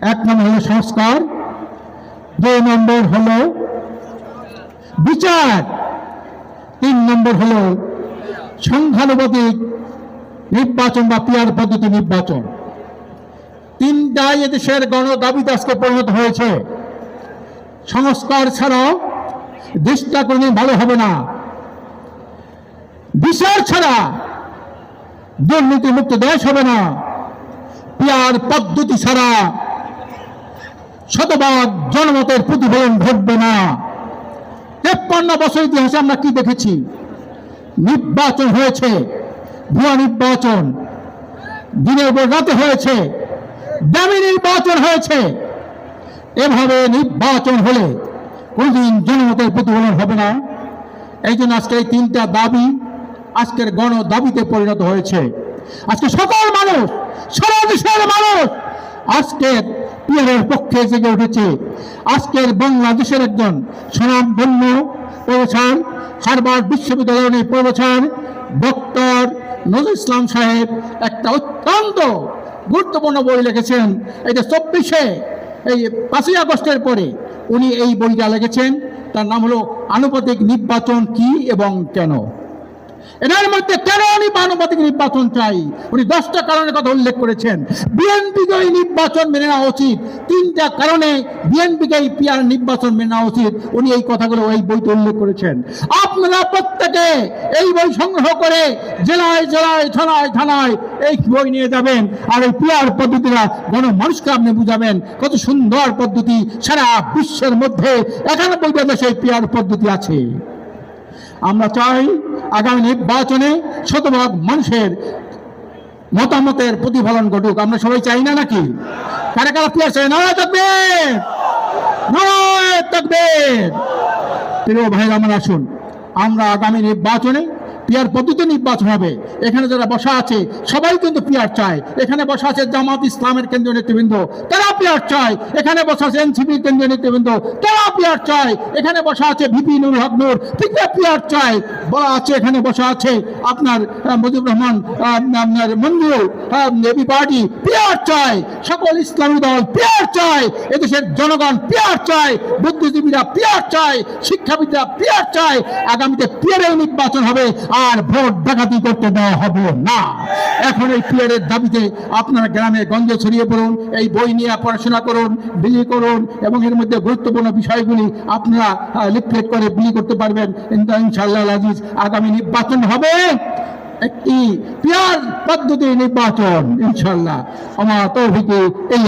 এক নম্বর হলো সংস্কার, দুই নম্বর হলো বিচার, তিন নম্বর হলো সংখ্যানুপাতিক নির্বাচন বা পিয়ার পদ্ধতি নির্বাচন। তিনটাই এদেশের গণ দাবিতে আজকে পরিণত হয়েছে। সংস্কার ছাড়াও দেশটা কোনদিন ভালো হবে না। বিচার ছাড়া দুর্নীতি মুক্ত দেশ হবে না। পিয়ার পদ্ধতি ছাড়া শতভাগ জনমতের প্রতিফলন ঘটবে না। তেপ্পান্ন বছর ইতিহাসে আমরা কি দেখেছি? নির্বাচন হয়েছে, ভুয়া নির্বাচন। দিনের পর রাতে হয়েছে, দামি নির্বাচন হয়েছে। এভাবে নির্বাচন হলে কোনদিন জনমতের প্রতিফলন হবে না। এই জন্য আজকে এই তিনটা দাবি আজকের গণ দাবিতে পরিণত হয়েছে। আজকে সকল মানুষ, সারা দেশের মানুষ আজকের পিয়ারের পক্ষে জেগে উঠেছে। আজকের বাংলাদেশের একজন সুনামধন্য প্রফেসর হারবার্ড বিশ্ববিদ্যালয়ের প্রফেসর ডক্টর নজরুল ইসলাম সাহেব একটা অত্যন্ত গুরুত্বপূর্ণ বই লিখেছেন। এটা চব্বিশে, এই পাঁচই আগস্টের পরে উনি এই বইটা লিখেছেন। তার নাম হলো আনুপাতিক নির্বাচন কি এবং কেন? এটার মধ্যে কেন আনুপাতিক নির্বাচন চাই? উনি দশটা কারণের কথা উল্লেখ করেছেন। বিএনপিকে এই নির্বাচন মেনে নেওয়া উচিত। তিনটা কারণে বিএনপিকে এই পিয়ার নির্বাচন মেনে নেওয়া উচিত। উনি এই কথাগুলো এই বইতে উল্লেখ করেছেন। আপনারা প্রত্যেকে এই বই সংগ্রহ করে জেলায় জেলায়, থানায় থানায় এই বই নিয়ে যাবেন আর এই পিয়ার পদ্ধতিটা গণ মানুষকে আপনি বুঝাবেন। কত সুন্দর পদ্ধতি সারা বিশ্বের মধ্যে একানব্বইটা দেশে পিয়ার পদ্ধতি আছে। আমরা চাই আগামী নির্বাচনে শতভাগ মানুষের মতামতের প্রতিফলন ঘটুক। আমরা সবাই চাই না নাকি? কারা কারা পিয়ার চাই? নয় থাকবে নয় থাকবে প্রিয় ভাই আমার আসুন। আমরা আগামী নির্বাচনে পিয়ার পদ্ধতি নির্বাচন হবে। এখানে যারা বসা আছে, সবাই কিন্তু পিয়ার চায়। এখানে বসা আছে জামাত ইসলামের কেন্দ্রীয় নেতৃবৃন্দ। তারা পিয়ার চায়। এখানে বসা আছে এনসিপির কেন্দ্রীয় নেতৃবৃন্দ। তারা পিয়ার চায়। এখানে বসা আছে ভিপি নুর হক নূর। তিনিও পিয়ার চায়। বলা আছে, এখানে বসা আছে আপনার মুজিবুর রহমান আপনার মঞ্জুর এবি পার্টি পিয়ার চায়। সকল ইসলামী দল পিয়ার চায়। এদেশের জনগণ পিয়ার চায়। বুদ্ধিজীবীরা পিয়ার চায়, শিক্ষাবিদরা পিয়ার চায়, আগামীতে পিয়ারের নির্বাচন হবে আর ভোট ডাকাতি করতে দেওয়া হবে না। এখন এই পিয়ারের দাবিতে আপনারা গ্রামে গঞ্জে ছড়িয়ে পড়ুন, এই বই নিয়ে পড়াশোনা করুন, বিলি করুন এবং এর মধ্যে গুরুত্বপূর্ণ বিষয়গুলি আপনারা লিফলেট করে বিলি করতে পারবেন। ইনশা- ইনশাআল্লাহ আজিজ, আগামী নির্বাচন হবে একটি পিয়ার পদ্ধতি নির্বাচন ইনশাল্লাহ আমার তৌফিকে এই